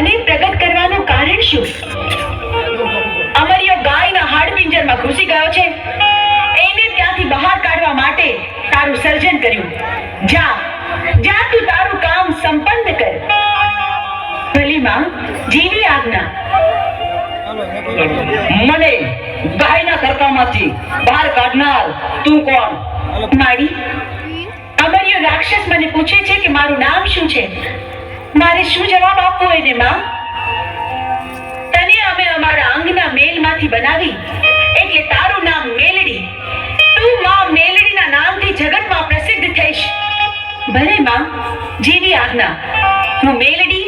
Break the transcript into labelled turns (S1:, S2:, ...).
S1: મને પ્રગટ કરવાનું કારણ શું? અમરિયો ગાયના હાડપિંજરમાં ઘૂસી ગયો છે. એને ત્યાંથી બહાર કાઢવા માટે તારું સર્જન કર્યું. જા જા તું તારું કામ સંપન્ન કર. ભલી માં આજ્ઞા.
S2: મને ગાયના સરકામાંથી બહાર કાઢનાર તું કોણ?
S1: મારી? અમરિયો રાક્ષસ મને પૂછે છે કે મારું નામ શું છે? મારે શું જવાબ આપવો એને માં? તને અમે અમારા અંગના મેલમાંથી બનાવી, એટલે તારું નામ મેલડી. તું માં મેલડીના નામથી જગતમાં પ્રસિદ્ધ થઈશ. ભલે માં, જેવી આજ્ઞા. હું મેલડી